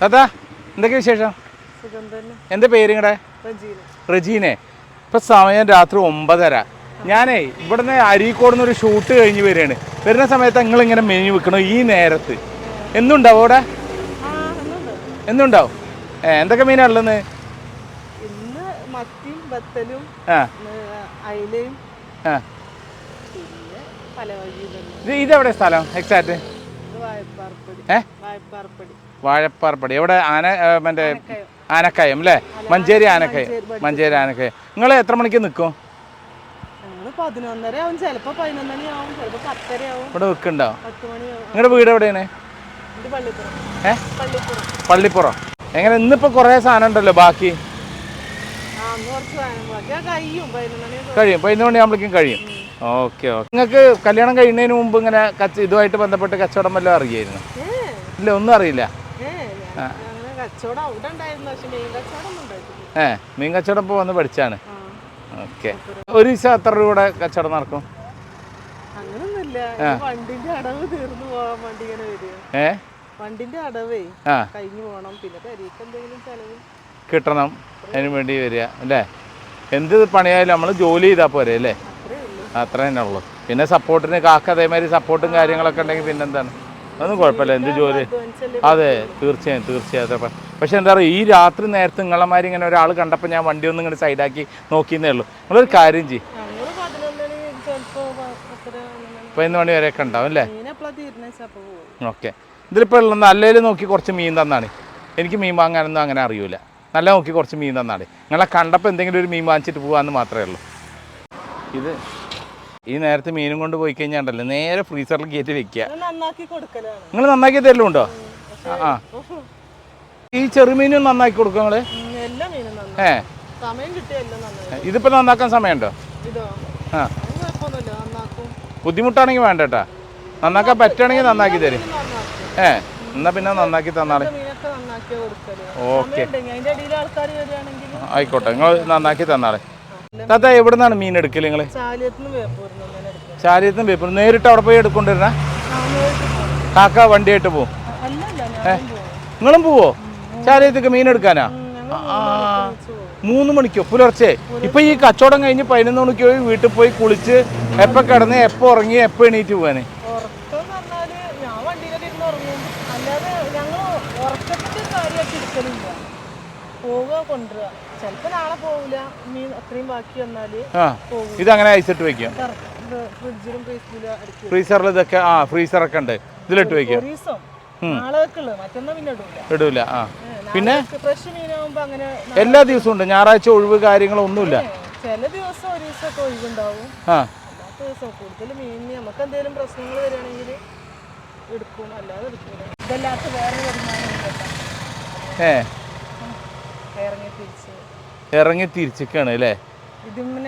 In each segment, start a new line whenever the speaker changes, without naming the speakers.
താത്താ എന്തൊക്കെ വിശേഷം? എന്താ പേര് നിങ്ങളുടെ
റജീന.
ഇപ്പം സമയം രാത്രി ഒമ്പതര. ഞാനേ ഇവിടുന്ന് അരീക്കോട് നിന്ന് ഒരു ഷൂട്ട് കഴിഞ്ഞ് വരികയാണ്. വരുന്ന സമയത്ത് നിങ്ങൾ ഇങ്ങനെ മെനു വെക്കണോ ഈ നേരത്ത്? എന്നുണ്ടാവും അവിടെ? എന്നുണ്ടാവും. ഏ എന്തൊക്കെ മീനാണ് ഉള്ളത് ഇത് ഇതെവിടെ സ്ഥലം?
വായപ്പാർപ്പടി
ഏ? വാഴപ്പാറപ്പടി. എവിടെ? ആന മറ്റേ
ആനക്കയം.
അല്ലേ? മഞ്ചേരി ആനക്കയം.
മഞ്ചേരി,
ആനക്കയം. നിങ്ങൾ എത്ര മണിക്ക് നിൽക്കും ഇവിടെ നിൽക്കുന്നുണ്ടോ നിങ്ങളുടെ വീട് എവിടെയാണ്?
പള്ളിപ്പുറം.
ഏ?
പള്ളിപ്പുറം.
പള്ളിപ്പുറം. എങ്ങനെ? ഇന്നിപ്പോ കുറേ സാധനം ഉണ്ടല്ലോ ബാക്കി.
കഴിയും.
പതിനൊന്ന് മണിയാകുമ്പോഴേക്കും കഴിയും. Okay okay. നിങ്ങൾക്ക് കല്യാണം കഴിയുന്നതിന് മുമ്പ് ഇങ്ങനെ കച്ച ഇതുമായിട്ട് ബന്ധപ്പെട്ട് കച്ചവടം വല്ലതും അറിയായിരുന്നു? ഇല്ല ഒന്നും അറിയില്ല.
ഏ
മീൻ കച്ചവടം ഇപ്പോൾ വന്ന് പഠിച്ചാണ്. ഓക്കെ. ഒരു ദിവസം എത്ര രൂപയുടെ കച്ചവടം നടക്കും?
അങ്ങനൊന്നുമില്ല. ഈ വണ്ടിന്റെ അടവ് തീർന്നു പോകാൻ വണ്ടി ഇങ്ങനെ വരിക.
ഏ?
വണ്ടിന്റെ അടവേ കഴിഞ്ഞു പോകണം. പിന്നെ പെരീക്ക് എന്തെങ്കിലും ചെലവ്.
കിട്ടണം. അതിനു വേണ്ടി വരിക അല്ലേ? എന്ത് പണിയായാലും നമ്മൾ ജോലി ചെയ്താൽ പോരെ അല്ലേ?
അത്രേ
തന്നെ ഉള്ളൂ. പിന്നെ സപ്പോർട്ടിന് കാക്ക അതേമാതിരി സപ്പോർട്ടും കാര്യങ്ങളൊക്കെ ഉണ്ടെങ്കിൽ പിന്നെന്താണ്? അതൊന്നും കുഴപ്പമില്ല. എന്ത് ജോലി അതെ തീർച്ചയായും തീർച്ചയായും. പക്ഷെ എന്താ പറയുക ഈ രാത്രി നേരത്തെ നിങ്ങളമാരി ഇങ്ങനെ ഒരാൾ കണ്ടപ്പോൾ ഞാൻ വണ്ടി ഒന്നും ഇങ്ങനെ സൈഡാക്കി നോക്കിയെന്നേ ഉള്ളൂ. നിങ്ങളൊരു കാര്യം ചെയ്യും. പതിനൊന്ന് മണി വരെയൊക്കെ ഉണ്ടാവും അല്ലേ? ഓക്കെ. ഇതിലിപ്പോൾ ഉള്ള നല്ലതിൽ നോക്കി കുറച്ച് മീൻ തന്നാണ്. എനിക്ക് മീൻ വാങ്ങാനൊന്നും അങ്ങനെ അറിയൂല. നല്ല നോക്കി കുറച്ച് മീൻ തന്നാണ്. നിങ്ങളെ കണ്ടപ്പോൾ എന്തെങ്കിലും ഒരു മീൻ വാങ്ങിച്ചിട്ട് പോകാമെന്ന് മാത്രമേ ഉള്ളൂ. ഇത് ഈ നേരത്തെ മീനും കൊണ്ട് പോയി കഴിഞ്ഞാൽ ഉണ്ടല്ലോ നേരെ ഫ്രീസറിൽ കയറ്റി വെക്കുക. നിങ്ങൾ നന്നാക്കി തരലുണ്ടോ? ആ ഈ ചെറുമീനും നന്നാക്കി കൊടുക്കും നിങ്ങൾ? ഏ.
നന്നായി
നന്നാക്കാൻ സമയമുണ്ടോ? ആ. ബുദ്ധിമുട്ടാണെങ്കിൽ വേണ്ട കേട്ടാ. നന്നാക്കാൻ പറ്റുകയാണെങ്കിൽ നന്നാക്കി തരും. ഏ എന്നാ പിന്നെ നന്നാക്കി തന്നാളെ. ഓക്കെ. ആയിക്കോട്ടെ നിങ്ങൾ നന്നാക്കി തന്നാളെ. താത്ത എവിടെ നിന്നാണ് മീൻ എടുക്കൽ. നിങ്ങൾ ചാലിയത്തും പേപ്പൂർ നേരിട്ട് അവിടെ പോയി എടുക്കൊണ്ടിരുന്ന. കാക്ക വണ്ടിയായിട്ട് പോവും. നിങ്ങളും പോവോ? ചാലിയത്തേക്ക് മീൻ എടുക്കാനാ? മൂന്ന് മണിക്കോ പുലർച്ചെ. ഇപ്പൊ ഈ കച്ചവടം കഴിഞ്ഞ് പതിനൊന്ന് മണിക്ക് പോയി വീട്ടിൽ പോയി കുളിച്ച് എപ്പോ കിടന്ന് എപ്പോ ഉറങ്ങി എപ്പോ എണീറ്റ് പോവാനേ?
പോവുക കൊണ്ടുവരിക ചിലപ്പോൾ നാളെ പോവില്ല അത്രയും ബാക്കി വന്നാൽ
ഇതങ്ങനെ ഐസിട്ട് വെക്കും
ഫ്രിഡ്ജിലും
ഫ്രീസറിൽ ഇതൊക്കെ ആ ഫ്രീസറൊക്കെ ഉണ്ട്. ഇതിലിട്ട് വെക്കും
ഇടൂല.
ആ. പിന്നെ? എല്ലാ ദിവസവും ഉണ്ട്. ഞായറാഴ്ച ഒഴിവ് കാര്യങ്ങളൊന്നുമില്ല.
ചില ദിവസം ഒരു ദിവസമൊക്കെ ഒഴിവുണ്ടാവും. അല്ലാത്ത ദിവസം കൂടുതൽ മീൻ നമുക്ക് എന്തെങ്കിലും പ്രശ്നങ്ങൾ വരികയാണെങ്കിൽ എടുക്കും. അല്ലാതെ എടുക്കില്ല ഇതല്ലാത്ത വേറെ വരുമാനം
ഏ.
ഇറങ്ങി തിരിച്ച്.
ഇറങ്ങി തിരിച്ചിക്കാണ് അല്ലേ?
ഒരുന്നൂറ്റി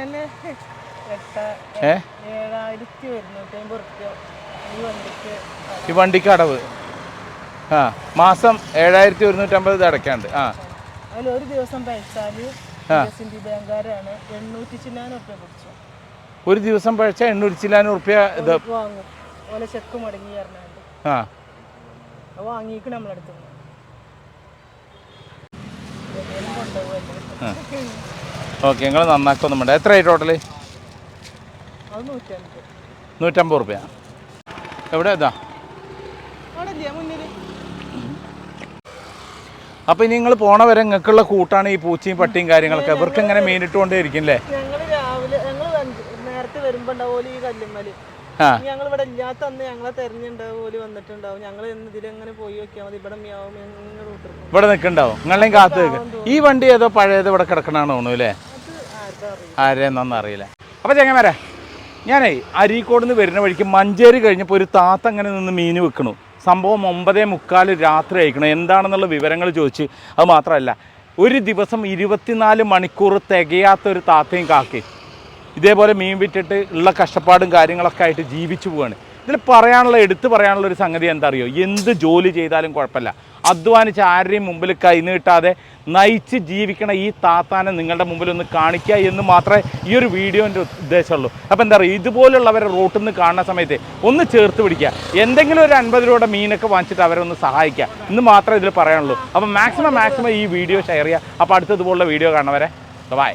ഈ വണ്ടിക്ക്
അടവ്. ആ മാസം ഏഴായിരത്തി ഒരുന്നൂറ്റമ്പത് അമ്പത് അടയ്ക്കാണ്ട്. ആ.
ഒരു ദിവസം
ഒരു ദിവസം പഴച്ച എണ്ണൂറ്റി ചില്ലാനും ഉറുപ്പ്യ ഇത്
വാങ്ങും. ചെക്ക് മടങ്ങി
ആ.
വാങ്ങിക്കണം നമ്മളെടുത്തു
ഓക്കെ നിങ്ങൾ നന്നാക്കൊന്നും വേണ്ട എത്രയായി
ടോട്ടൽ നൂറ്റമ്പത്.
റുപ്യ. എവിടെ ഇതാ? അപ്പോൾ ഇനി നിങ്ങൾ പോണ വരെ നിങ്ങൾക്കുള്ള കൂട്ടാണ് ഈ പൂച്ചയും പട്ടിയും കാര്യങ്ങളൊക്കെ. ഇവർക്ക് ഇങ്ങനെ മീനിട്ടുകൊണ്ടേ ഇരിക്കും അല്ലേ
ഞങ്ങൾ രാവിലെ ഞങ്ങൾ നേരത്തെ വരുമ്പോൾ ഉണ്ടാവും ഈ
കല്ലുമ്മൽ.
ഞങ്ങൾ ഇവിടെ ഇല്ലാത്ത അന്ന് ഞങ്ങളെ തെരഞ്ഞുണ്ടാവും ഓൽ വന്നിട്ടുണ്ടാവും. ഞങ്ങൾ ഇതിലെങ്ങനെ പോയി നോക്കിയാൽ മതി. ഇവിടെ മ്യാവും
ഇവിടെ നിൽക്കണ്ടാവും നിങ്ങളെയും കാത്ത് നിൽക്കും. ഈ വണ്ടി ഏതോ പഴയത് ഇവിടെ കിടക്കണാണ് തോന്നുന്നു അല്ലേ?
അറിയാം
അറിയില്ല. അപ്പോൾ ചെങ്ങന്മാരെ ഞാനേ അരീക്കോട് നിന്ന് വരുന്ന വഴിക്ക് മഞ്ചേരി കഴിഞ്ഞപ്പോൾ ഒരു താത്ത അങ്ങനെ നിന്ന് മീൻ വെക്കണു സംഭവം ഒമ്പതേ മുക്കാൽ രാത്രി അയക്കണം എന്താണെന്നുള്ള വിവരങ്ങൾ ചോദിച്ച് അത് മാത്രമല്ല ഒരു ദിവസം ഇരുപത്തിനാല് മണിക്കൂർ തികയാത്ത ഒരു താത്തയും കാക്കയും. ഇതേപോലെ മീൻ വിറ്റിട്ട് ഉള്ള കഷ്ടപ്പാടും കാര്യങ്ങളൊക്കെ ആയിട്ട് ജീവിച്ചു പോവാണ്. ഇതിൽ പറയാനുള്ള എടുത്തു പറയാനുള്ള ഒരു സംഗതി എന്താ അറിയോ? എന്ത് ജോലി ചെയ്താലും കുഴപ്പമില്ല. അധ്വാനിച്ച് ആരുടെയും മുമ്പിൽ കൈനീട്ടാതെ നയിച്ച് ജീവിക്കണ ഈ താത്താനെ നിങ്ങളുടെ മുമ്പിൽ ഒന്ന് കാണിക്കുക എന്ന് മാത്രമേ ഈ ഒരു വീഡിയോന്റെ ഉദ്ദേശമുള്ളൂ. അപ്പോൾ എന്താ പറയുക ഇതുപോലുള്ളവരെ റോട്ടിൽ നിന്ന് കാണുന്ന സമയത്ത് ഒന്ന് ചേർത്ത് പിടിക്കുക എന്തെങ്കിലും ഒരു അൻപത് രൂപയുടെ മീനൊക്കെ വാങ്ങിച്ചിട്ട് അവരെ ഒന്ന് സഹായിക്കുക എന്ന് മാത്രമേ ഇതിൽ പറയാനുള്ളൂ. അപ്പോൾ മാക്സിമം മാക്സിമം ഈ വീഡിയോ ഷെയർ ചെയ്യുക. അപ്പോൾ അടുത്തതുപോലുള്ള വീഡിയോ കാണുന്നവരെ ബൈ